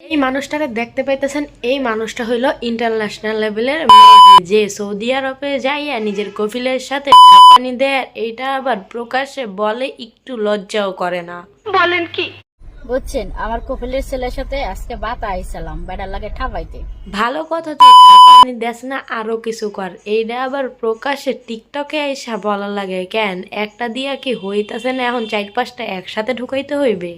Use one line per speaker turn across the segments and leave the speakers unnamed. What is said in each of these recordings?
এই মানুষটাকে দেখতে পাইতেছেন এই মানুষটা হইল ইন্টারন্যাশনাল লেভেলের যে সৌদি আরবে যাইয়া নিজের কফিলের সাথে পানি দেয় এইটা আবার প্রকাশ্যে বলে একটু লজ্জাও করে না। বলেন কি?
বুঝছেন আমার কপিলের ছেলের সাথে আজকে বাতা আইসালাম বেড়ার লাগে ঠাবাইতে।
ভালো কথা তুই পানি দেস না আরও কিছু কর। এইটা আবার প্রকাশ্যে টিকটকে আইসা বলা লাগে কেন? একটা দিয়া কি হইতাছে না এখন চার পাঁচটা একসাথে ঢুকাইতে হইবে?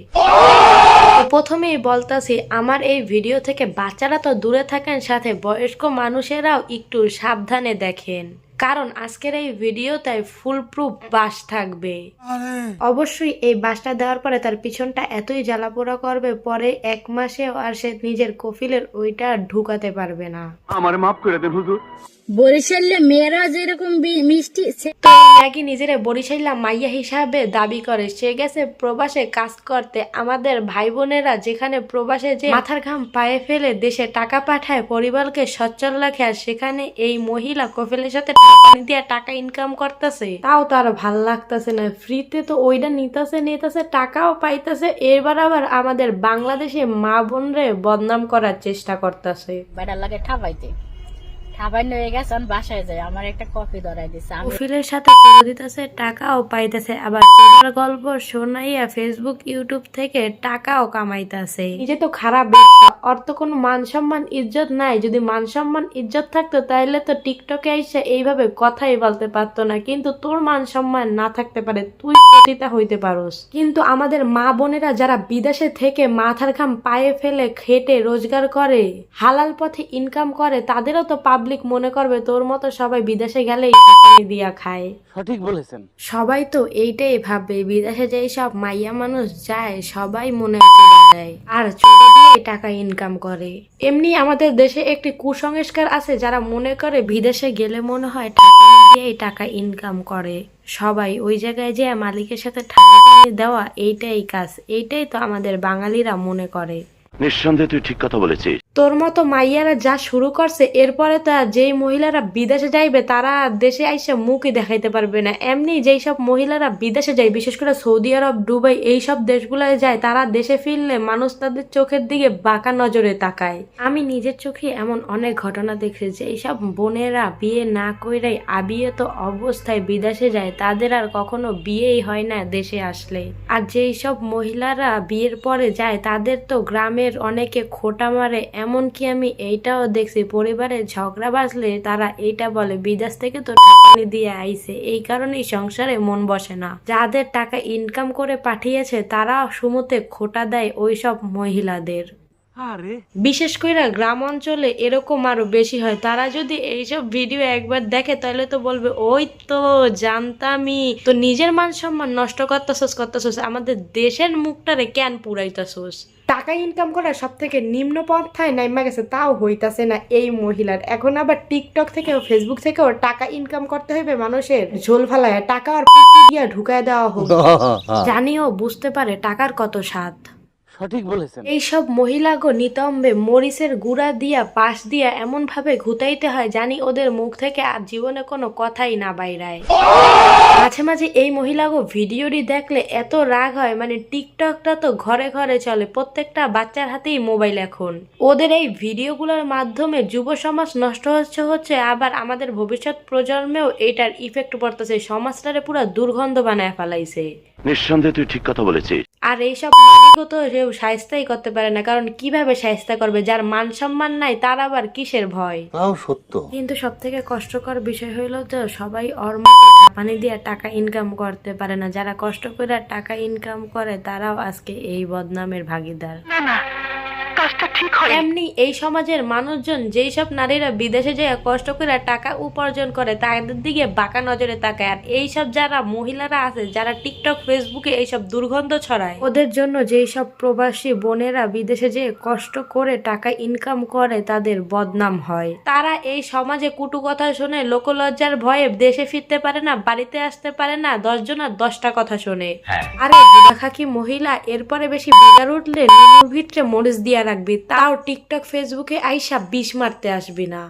তো প্রথমেই বলতাছি আমার এই ভিডিও থেকে বাচ্চারা তো দূরে থাকেন সাথে বয়স্ক মানুষেরাও একটু সাবধানে দেখেন। কারণ আজকের এই ভিডিওতে ফুল প্রুফ বাস থাকবে। অবশ্যই এই বাসটা দেওয়ার পরে তার পিছনটা এতই জ্বালাপোড়া করবে পরে এক মাসেও আর সে নিজের কফিলের ওইটা ঢুকাতে পারবে না।
আমার মাফ করে দেন হুজুর।
বরিশালে মেয়েরা যেরকম মিষ্টি সে-
তো নাকি নিজের বরিশাইলা মাইয়া হিসাবে দাবি করে। সে গেছে প্রবাসে কাজ করতে। আমাদের ভাই বোনেরা যেখানে প্রবাসে যে মাথার ঘাম পায়ে ফেলে দেশে টাকা পাঠায় পরিবারকে সচ্ছল রাখে আর সেখানে এই মহিলা কফিলের সাথে টাকা দিয়ে টাকা ইনকাম করতেছে। তাও তার ভালো লাগতেছে না। ফ্রিতে তো ওইটা নিতেছে নিতেছে টাকাও পাইতেছে। এবার আবার আমাদের বাংলাদেশে মা বোনরে বদনাম করার চেষ্টা করতেছে।
বেড়ার লাগে ঠাবাইতে। ঠাবাই হয়ে গেছে আমি বাসায় যাই। আমার একটা কফি ধরাই দিছে। আমি
সাথে চলে দিতেছে টাকাও পাইতেছে। আবার চোদার গল্প শোনাইয়া ফেসবুক ইউটিউব থেকে টাকাও কামাইতেছে। তো খারাপ ব্যবসা ওর তো কোনো মান সম্মান ইজ্জত নাই। যদি মান সম্মান ইজ্জত থাকতো তাহলে তো টিকটকে এসে এইভাবে কথাই বলতে পারতো না। কিন্তু তোর মান সম্মান না থাকতে পারে তুই পতিতা হইতে পারোস। কিন্তু আমাদের মা বোনেরা যারা বিদেশে থেকে মাথার ঘাম পায়ে ফেলে খেটে রোজগার করে হালাল পথে ইনকাম করে তাদেরও তো পাবলিক মনে করবে তোর মতো সবাই বিদেশে গেলেই টাকানি দিয়া খায়।
সঠিক বলেছেন।
সবাই তো এইটাই ভাবে বিদেশে যেই সব মাইয়া মানুষ যায় সবাই মনে চোদা দেয় আর চোদা দিয়ে টাকা ইনকাম করে। এমনি আমাদের দেশে একটি কুসংস্কার আছে যারা মনে করে বিদেশে গেলে মনে হয় টাকা দিয়েই টাকা ইনকাম করে। সবাই ওই জায়গায় যে মালিকের সাথে টাকা পানি দেওয়া এইটাই কাজ এইটাই তো আমাদের বাঙালিরা মনে করে।
নিঃসন্দেহে তুই ঠিক কথা বলেছিস।
তোর মতো মাইয়ারা যা শুরু করছে, এরপরে তো যেই মহিলারা বিদেশে যাইবে, তারা দেশে আইসে মুখই দেখাইতে পারবে না। এমনি যেই সব মহিলারা বিদেশে যায়, বিশেষ করে সৌদি আরব, দুবাই, এই সব দেশগুলোয় যায়, তারা দেশে ফিরলে মানুষ তাদের চোখের দিকে বাঁকা নজরে তাকায়। আমি নিজের চোখে এমন অনেক ঘটনা দেখেছি যে এইসব বোনেরা বিয়ে না কইরাই আবিয়ে তো অবস্থায় বিদেশে যায়, তাদের আর কখনো বিয়েই হয় না দেশে আসলে। আর যেই সব মহিলারা বিয়ের পরে যায়, তাদের তো গ্রামের অনেকে খোটা মারে এমনকি আমি এইটাও দেখছি পরিবারে ঝগড়া বাজলে তারা এইটা বলে বিদেশ থেকে তো টাকা দিয়ে আইছে এই কারণেই সংসারে মন বসে না। যাদের টাকা ইনকাম করে পাঠিয়েছে তারা সুমতে খোটা দেয় ওইসব মহিলাদের। বিশেষ করে গ্রাম অঞ্চলে এরকম আরও বেশি হয়। তারা যদি এইসব ভিডিও একবার দেখে তাহলে তো বলবে ওই তো জানতামই। তো নিজের মান সম্মান নষ্ট করতেছস করতেছস। আমাদের দেশের মুখটারে কেন পুরাইতেছস? টাকা ইনকাম করার সব থেকে নিম্ন পন্থায় নাইমা গেছে তাও হইতাছে না এই মহিলার। এখন আবার টিকটক থেকে ফেসবুক থেকেও টাকা ইনকাম করতে হবে মানুষের। ঝোল ফালায় টাকা আর পিটি দিয়া ঢুকায় দেওয়া হোক। জানিও বুঝতে পারে টাকার কত স্বাদ।
সঠিক বলেছেন।
এইসব মহিলাগো নিতম্বে মরিচের গুড়া দিয়া পাশ দিয়া এমন ভাবে ঘুতাইতে হয় জানি ওদের মুখ থেকে আর জীবনে কোনো কথাই না বাইরায়। মাঝে মাঝে এই মহিলাগো ভিডিওটি দেখলে এত রাগ হয় মানে টিকটকটা তো ঘরে ঘরে চলে প্রত্যেকটা বাচ্চার হাতেই মোবাইল এখন। ওদের এই ভিডিওগুলোর মাধ্যমে যুব সমাজ নষ্ট হচ্ছে হচ্ছে আবার আমাদের ভবিষ্যৎ প্রজন্মেও এটার ইফেক্ট পড়তেছে সমাজটারে পুরো দুর্গন্ধ বানায় ফেলাইছে।
নিঃসন্দেহে তুই ঠিক কথা বলেছিস।
আর এইসব মালিকও তো কেউ সাহস্তাই করতে পারে না কারণ কীভাবে সাহস্তা করবে? যার মান সম্মান নাই তার আবার কিসের ভয়?
তাও সত্য।
কিন্তু সব থেকে কষ্টকর বিষয় হলো যে সবাই ওর মতো পানি দিয়ে টাকা ইনকাম করতে পারে না। যারা কষ্ট করে টাকা ইনকাম করে তারাও আজকে এই বদনামের ভাগিদার। এমনি এই সমাজের মানুষজন যেই সব নারীরা বিদেশে যায় কষ্ট করে টাকা উপার্জন করে তাদের দিকে বাঁকা নজরে তাকায়। আর এই সব যারা মহিলারা আছে যারা টিকটক ফেসবুকে এইসব দুর্গন্ধ ছড়ায় ওদের জন্য যেই সব প্রবাসী বোনেরা বিদেশে যেয়ে কষ্ট করে টাকা ইনকাম করে তাদের বদনাম হয়। তারা এই সমাজে কুটু কথা শুনে লোকলজ্জার ভয়ে দেশে ফিরতে পারে না বাড়িতে আসতে পারে না দশজনের দশটা কথা শোনে। আরে খাকি মহিলা এরপরে বেশি বিগার উঠলে নুনুর ভিতরে মরিচ দিয়া রাখবি। তাও টিকটক ফেসবুকে আইসা বিষ মারতে আসবি না।